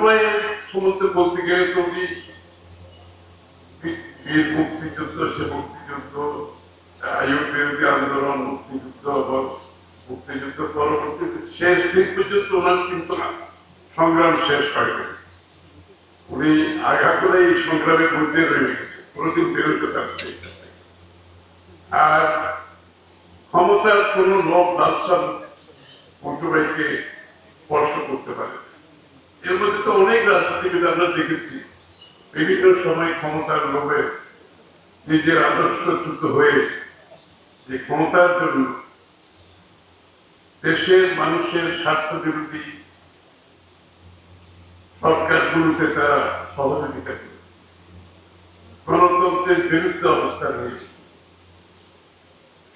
ভাইয়ের সম্বন্ধে বলতে গেলে উনি বীর- মুক্তিযুদ্ধ, সে মুক্তিযুদ্ধ আয়ুর আন্দোলন, মুক্তিযুদ্ধ এবং মুক্তিযুদ্ধ পরবর্তীতে শেষ দিন পর্যন্ত ওনার কিন্তু সংগ্রাম শেষ হয়নি। উনি আগা করে এই সংগ্রামের মধ্যে রয়ে গেছে, কোনোদিন বেরোতে পারছে আর ক্ষমতার কোনো লোক লালসাল মন্টুভাইকে স্পর্শ করতে পারে এর মধ্যে তো অনেক রাজনীতিবিদ আমরা দেখেছি। বিভিন্ন সময় ক্ষমতার লোভে নিজের আদর্শচ্যুত হয়ে যে ক্ষমতার জন্য দেশের মানুষের স্বার্থ বিরোধী সরকারগুলোকে তারা সহযোগিতা করে। গণতন্ত্রের বিরুদ্ধে অবস্থান নিয়েছে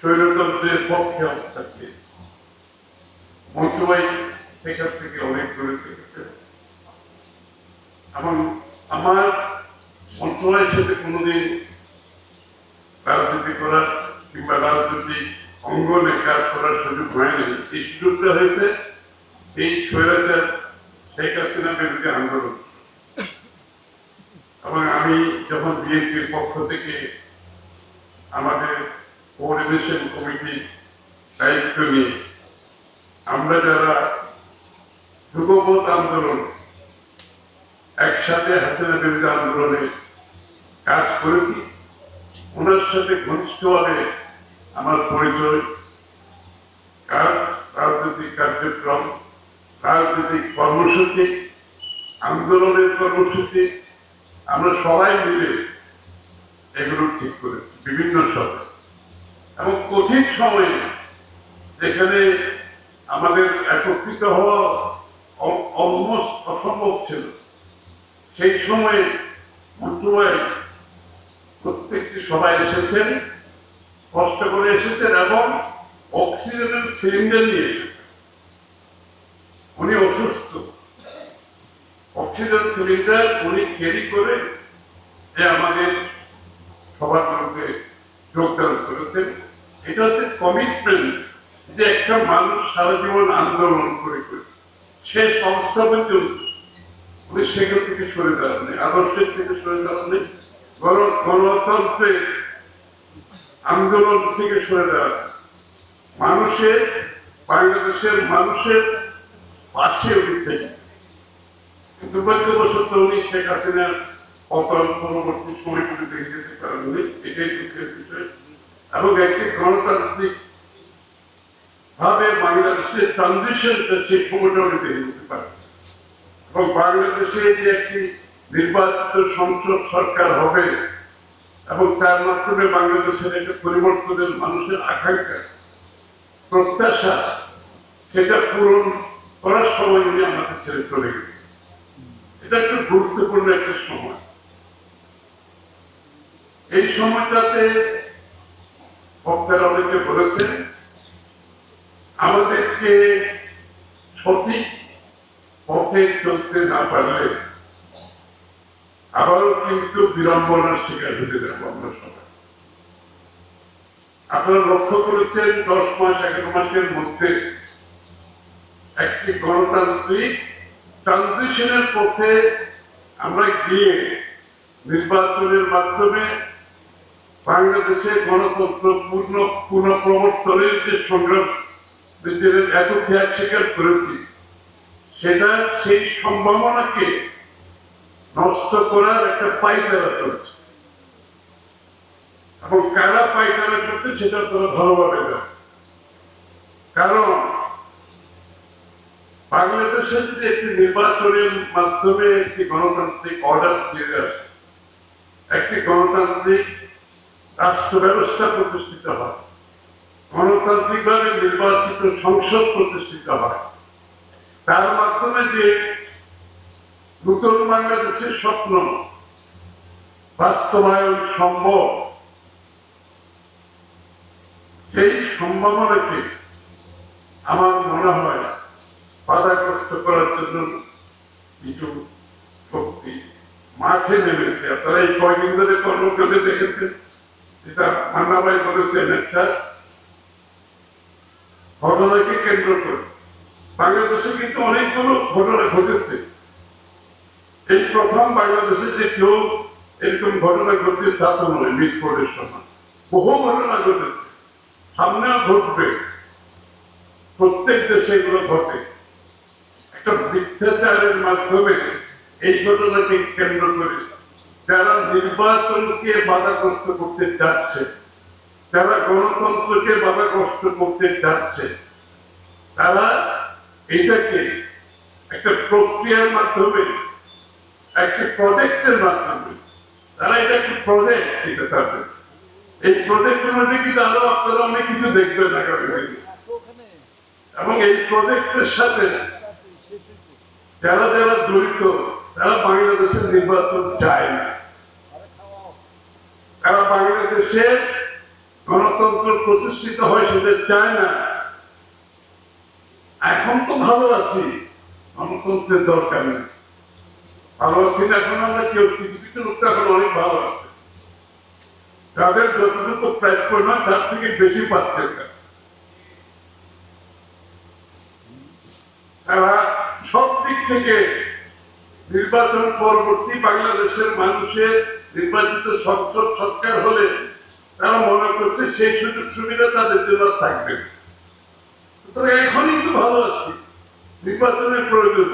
স্বৈরতন্ত্রের পক্ষে অবস্থান নিয়েছে মন্ত্রবাই সেখান থেকে অনেক দূরে থেকেছে এবং আমার মন্ত্রণালয়ের সাথে কোনোদিন রাজনীতি করার কিংবা রাজনৈতিক অঙ্গনে কাজ করার সুযোগ হয়নি। এই সুযোগটা হয়েছে, এই স্বৈরাচার শেখ হাসিনা বিরুদ্ধে আন্দোলন। এবং আমি যখন বিএনপির পক্ষ থেকে আমাদের কোঅর্ডিনেশন কমিটির দায়িত্ব নিয়ে আমরা যারা যুগপথ আন্দোলন একসাথে হাসিনা বিরোধী আন্দোলনে কাজ করেছি। ওনার সাথে ঘনিষ্ঠভাবে আমার পরিচয় কাজ রাজনৈতিক কার্যক্রম রাজনৈতিক কর্মসূচি, আন্দোলনের কর্মসূচি, আমরা সবাই মিলে এগুলো ঠিক করেছি, বিভিন্ন সময়। এবং কঠিন সময়ে যেখানে আমাদের একত্রিত হওয়া অলমোস্ট অসম্ভব ছিল। সেই সময়ে মন্ত্রণালয় প্রত্যেকটি সবাই এসেছেন, কষ্ট করে এসেছেন এবং অক্সিজেনের সিলিন্ডার নিয়ে এসেছেন। উনি অসুস্থ। অক্সিজেন সিলিন্ডার উনি ক্যারি করে যে আমাদের সবার মধ্যে যোগদান করেছেন। এটা হচ্ছে কমিটমেন্ট যে একটা মানুষ সারা জীবন আন্দোলন করে করে শেষ অবস্থা পর্যন্ত উনি সেখান থেকে সরে দাঁড়াননি আদর্শের থেকে সরে দাঁড়াননি বরং গণতন্ত্রের আন্দোলন থেকে সরে দাঁড়ান মানুষের বাংলাদেশের মানুষের পাশে উনি থেকে দুর্ভাগ্যবশত উনি শেখ হাসিনার পতন পরবর্তী সময়গুলি দেখে যেতে পারেননি, এটাই দুঃখের বিষয়। এবং একটি গণতান্ত্রিক ভাবে বাংলাদেশের ট্রানজিশনটা সেই সময়টা উনি দেখে পারেন এবং বাংলাদেশে যে একটি নির্বাচিত সংসদ সরকার হবে এবং তার মাধ্যমে বাংলাদেশের একটা পরিবর্তনের মানুষের আকাঙ্ক্ষা, প্রত্যাশা, সেটা পূরণ করার সময় উনি আমাদের ছেড়ে চলে গেছে এটা একটু গুরুত্বপূর্ণ একটা সময়। এই সময়টাতে বক্তারা অনেকে বলেছেন, আমাদেরকে সঠিক পথে চলতে না পারলে আবারও কিন্তু বিড়ম্বনার শিকার হতে আমরা সবাই। আপনারা লক্ষ্য করেছেন, দশ মাস, এগারো মাসের মধ্যে একটি গণতান্ত্রিক ট্রানজিশনের পথে আমরা গিয়ে নির্বাচনের মাধ্যমে বাংলাদেশে গণতন্ত্র পূর্ণ, পুনঃপ্রবর্তনের যে সংগ্রাম এত ত্যাগ স্বীকার করেছি সেটা সেই সম্ভাবনাকে নষ্ট করার একটা পাইকারা চলছে। এবং কারা পাইকারা করতে সেটা তারা ভালোভাবে জানে কারণ বাংলাদেশে যদি একটি নির্বাচনের মাধ্যমে একটি গণতান্ত্রিক অর্ডার ফিরে আসে একটি গণতান্ত্রিক রাষ্ট্র ব্যবস্থা প্রতিষ্ঠিত হয়, গণতান্ত্রিকভাবে নির্বাচিত সংসদ প্রতিষ্ঠিত হয় তার মাধ্যমে যে নতুন বাংলাদেশের স্বপ্ন বাস্তবায়ন সম্ভব, সেই সম্ভাবনাকে আমার মনে হয় বাধাগ্রস্ত করার জন্য কিছু শক্তি মাঠে নেমেছে। আপনারা এই কয়দিন ধরে কর্মকাণ্ডে দেখেছেন, যেটা মান্নাবাই বলেছেন একটা ঘটনাকে কেন্দ্র করে। বাংলাদেশে কিন্তু অনেকগুলো ঘটনা ঘটেছে। এই প্রথম বাংলাদেশে যে কেউ এরকম ঘটনা ঘটছে, তা তো নয় মিটফোর্ডের সময়। বহু ঘটনা ঘটেছে। সামনেও ঘটবে। প্রত্যেক দেশে এগুলো ঘটে। একটা মিথ্যাচারের মাধ্যমে এই ঘটনাকে কেন্দ্র করে যারা নির্বাচনকে বাধাগ্রস্ত করতে চাচ্ছে যারা গণতন্ত্রকে বাধাগ্রস্ত করতে চাচ্ছে তারা এটাকে একটা প্রক্রিয়ার মাধ্যমে, একটা প্রজেক্টের মাধ্যমে, তারা এটা একটি প্রজেক্ট এটা তাদের এই প্রজেক্টের মধ্যে কিন্তু আরও আপনারা অনেক কিছু দেখবেন আগামী এবং এই প্রজেক্টের সাথে যারা যারা জড়িত, তারা বাংলাদেশের নির্বাচন চায় না। তারা বাংলাদেশে গণতন্ত্র প্রতিষ্ঠিত হয় সেটা চায় না। এখন তো ভালো আছি গণতন্ত্রের দরকার নেই ভালো আছি না, এখন আমরা কেউ কিছু কিছু লোক তো এখন অনেক ভালো আছে যাদের যতটুকু প্রাপ্য নয় তার থেকে বেশি পাচ্ছে। তারা সব দিক থেকে নির্বাচন পরবর্তী বাংলাদেশের মানুষের নির্বাচিত সংসদ সরকার হলে তারা মনে করছে সেই সুযোগ সুবিধা তাদের জন্য থাকবে না। সুতরাং এখনই তো ভালো আছি নির্বাচনের প্রয়োজন।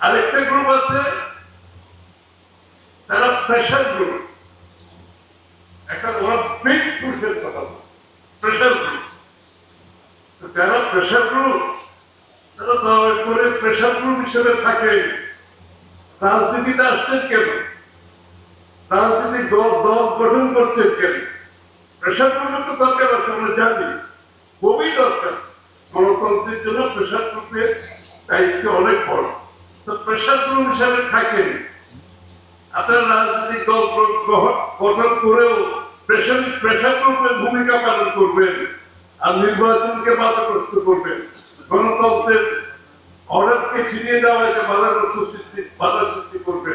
আরেকটা গ্রুপ আছে, তারা প্রেশার গ্রুপ একটা ওরা বিগ পুরুষের কথা। প্রেশার গ্রুপ যারা প্রেশার গ্রুপ তারা দয়া করে প্রেশার গ্রুপ হিসেবে থাকে। রাজনীতিতে আসছেন কেন? রাজনীতি দল গঠন করছেন কেন? প্রেশার গ্রুপের তো দরকার আছে, আমরা জানি। খুবই দরকার। গণতন্ত্রের জন্য প্রেশার গ্রুপের দায়িত্ব অনেক বড়। তো প্রেশার গ্রুপ হিসাবে থাকেন। আপনার রাজনৈতিক দল গঠন করেও প্রেশার প্রেশার গ্রুপের ভূমিকা পালন করবেন আর নির্বাচনকে বাধাগ্রস্ত করবেন। গণতন্ত্রের অর্ডারকে ফিরিয়ে দেওয়া যে বাধাগ্রস্ত সৃষ্টি বাধা সৃষ্টি করবে।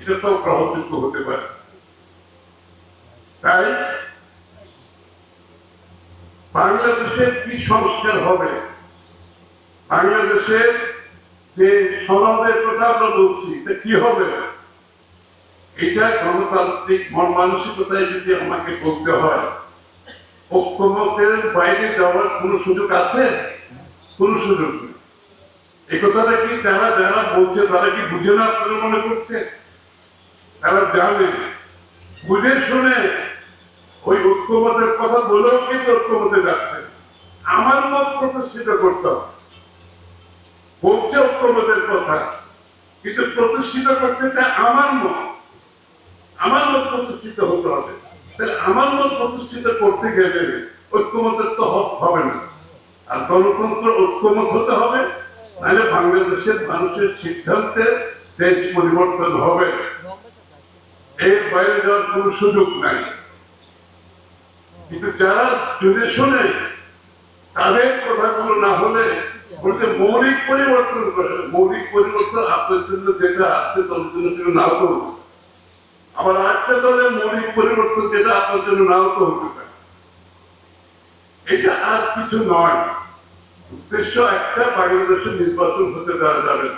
এটা তো গ্রহণযোগ্য হতে পারে। তাই বাংলাদেশের কি সংস্কার হবে? বাংলাদেশের যে সনদের কথা আমরা বলছি, এটা কি হবে এটা গণতান্ত্রিক মন মানসিকতায় যদি আমাকে বলতে হয়, ঐক্যমতের বাইরে যাওয়ার কোনো সুযোগ আছে? কোনো সুযোগ নেই। এই কথাটা কি যারা যারা বলছে, তারা কি বুঝে না আপনারা মনে করছে তারা জানে বুঝে শুনে ওই ঐক্যমতের কথা বলেও কিন্তু ঐক্যমতে যাচ্ছে। আমার মত প্রতিষ্ঠিত করতে হবে। বলছে ঐক্যমতের কথা, কিন্তু প্রতিষ্ঠিত করতে চায় আমার মত। আমার মত প্রতিষ্ঠিত হতে হবে। তাহলে আমার মত প্রতিষ্ঠিত করতে গেলে ঐক্যমতের তো হবে না। আর গণতন্ত্র ঐক্যমত হতে হবে, নাহলে বাংলাদেশের মানুষের সিদ্ধান্তে দেশ পরিবর্তন হবে। এর বাইরে যাওয়ার কোনো সুযোগ নাই। কিন্তু যারা জুড়ে শুনে, তাদের কথাগুলো না হলে বলতে মৌলিক পরিবর্তন করে, মৌলিক পরিবর্তন আপনার জন্য যেটা আছে তাদের জন্য কেউ নাও তো আবার একটা দলের মৌলিক পরিবর্তন যেটা আপনার জন্য নাও তো হতে এটা আর কিছু নয়। উদ্দেশ্য একটা বাংলাদেশের নির্বাচন হতে দেওয়া যাবে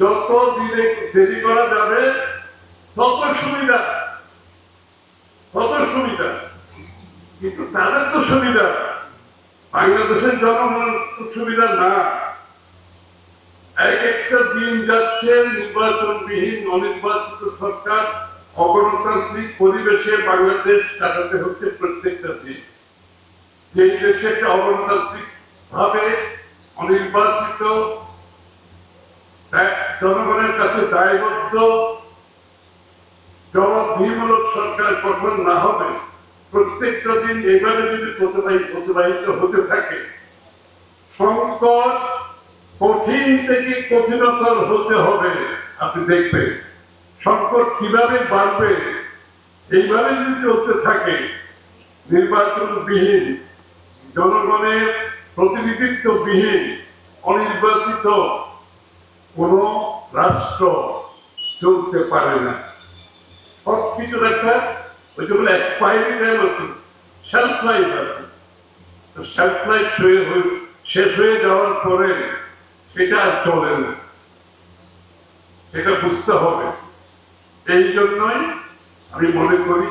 যত দিনে দেরি করা যাবে, তত সুবিধা। তত সুবিধা। কিন্তু তাদের তো সুবিধা। বাংলাদেশের জনগণের তো সুবিধা না। এক একটা দিন যাচ্ছে, নির্বাচনবিহীন, অনির্বাচিত সরকার, অগণতান্ত্রিক পরিবেশে বাংলাদেশ কাটাতে হচ্ছে প্রত্যেকটা দিন। যে দেশে একটা অগণতান্ত্রিক ভাবে অনির্বাচিত জনগণের কাছে দায়বদ্ধ, জবাবদিহিমূলক সরকার গঠন না হবে প্রত্যেকটা দিন এভাবে যদি প্রতিবাহিত হতে থাকে, সংকট কঠিন থেকে কঠিনতর হতে হবে, আপনি দেখবেন। সংকট কীভাবে বাড়বে, এইভাবে যদি চলতে থাকে, নির্বাচনবিহীন, জনগণের প্রতিনিধিত্ববিহীন, অনির্বাচিত কোন রাষ্ট্র চলতে পারে না। সব কিছুর একটা ওই এক্সপায়ারি টাইম আছে সেলফ লাইফ আছে। তো সেলফ লাইফ হয়ে, শেষ হয়ে যাওয়ার পরে সেটা আর চলে না। সেটা বুঝতে হবে। এই জন্যই আমি মনে করি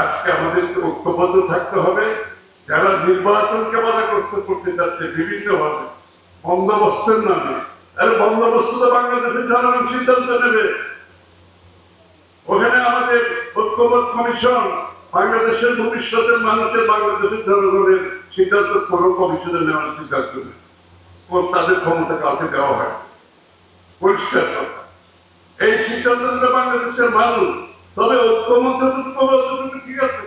আজকে আমাদেরকে ঐক্যবদ্ধ থাকতে হবে, যারা নির্বাচনকে বাধাগ্রস্ত করতে চাচ্ছে বিভিন্নভাবে, বন্দোবস্তের নামে আরে বন্দোবস্ত তো বাংলাদেশের জনগণ সিদ্ধান্ত নেবে। ওখানে আমাদের ঐক্যবোধ কমিশন বাংলাদেশের ভবিষ্যতের মানুষের বাংলাদেশের জনগণের সিদ্ধান্ত কোন কমিশনে নেওয়ার সিদ্ধান্ত নেই তাদের ক্ষমতা কাউকে দেওয়া হয় পরিষ্কার এই সিদ্ধান্তটা বাংলাদেশের মানুষ তবে ঐক্যমত্য ঐক্যবদ্ধ ঠিক আছে।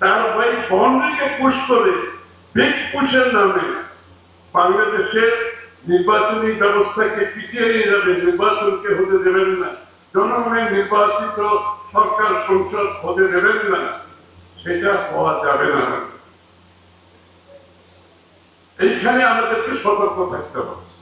তার ভাই বন্ডকে পুশ করে বিগ পুশের নামে বাংলাদেশের নির্বাচনী ব্যবস্থাকে পিছিয়ে নিয়ে যাবে। নির্বাচনকে হতে দেবেন না। জনগণের নির্বাচিত সরকার সংসদ হতে দেবেন না, সেটা হওয়া যাবে না। এইখানে আমাদেরকে সতর্ক থাকতে হবে।